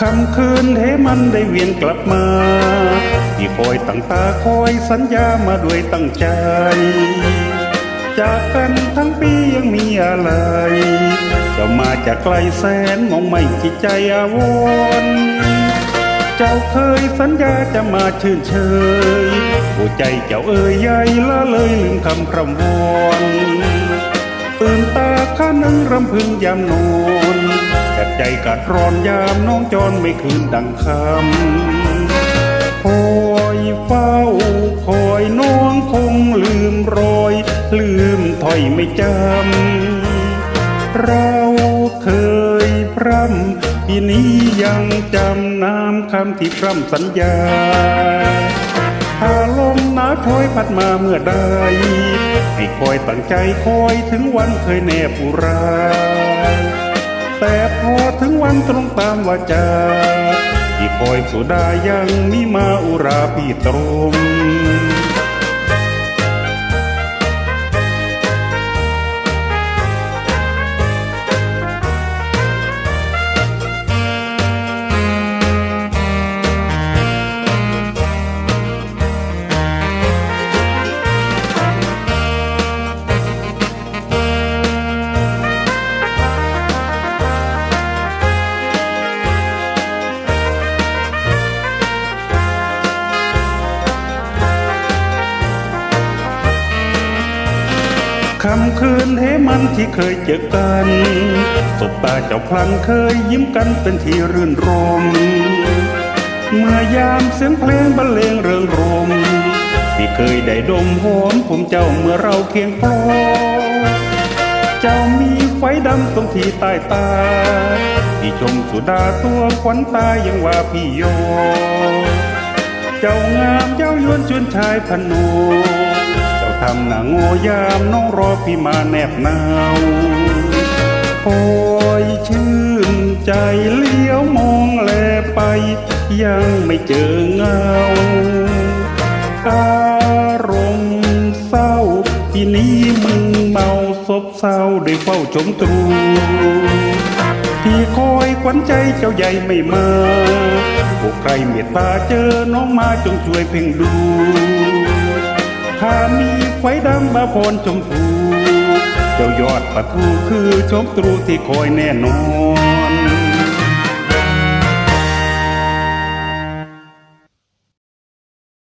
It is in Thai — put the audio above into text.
คำคืนให้มันได้เวียนกลับมาที่คอยตั้งตาคอยสัญญามาด้วยตั้งใจ จากกันทั้งปียังมีอะไรจ้ามาจากไกลแสนมองไม่จิตใจอาวรเจ้าเคยสัญญาจะมาชื่นเชยหัวใจเจ้าเอ่ยใหญ่ละเลยลืมคำพร่ำวอนตื่นตาข้านึงรำพึงยามนอน แต่ใจกัดร้อนยามน้องจรไม่คืนดังคำคอยเฝ้าคอยน้องคงลืมรอย ลืมถอยไม่จำ เราเคยพร่ำทีนี้ยังจำน้ำคำที่พร่ำสัญญาถ้าลมหนาวโชยพัดมาเมื่อใดให้คอยตั้งใจคอยถึงวันเคยแนบอุรา แต่พอถึงวันตรงตามวาจาที่คอยสุดายังมีมาอุราพี่ตรง คำคืนให้มันที่เคยเจอกันสบตาเจ้าพลันเคยยิ้มกันเป็นที่รื่นรม เมื่อยามเสียงเพลงบรรเลงเริงรมที่เคยได้ดมหอมผมเจ้าเมื่อเราเคียงคลอเจ้ามีไฟดำตรงที่ใต้ตา ที่ชมสุดาตัวขวัญตายังว่าพี่โย เจ้างามเจ้ายวนชวนชายพนู ทำหน้าโง่ยามน้องรอพี่มาแนบหนาวคอยชื่นใจเลี้ยวมองแลไป ยังไม่เจอเงาอารมณ์เศร้าที่นี้มึงเมาซบเศร้าได้เฝ้าชมตรูที่คอยขวัญใจเจ้าใหญ่ไม่มาพวกใครเมตตาเจอน้องมาจงช่วยเพ่งดู ถ้ามีไฟดำมาพนชมพูเจ้ายอดประตูคือชมตรูที่คอยแน่นอน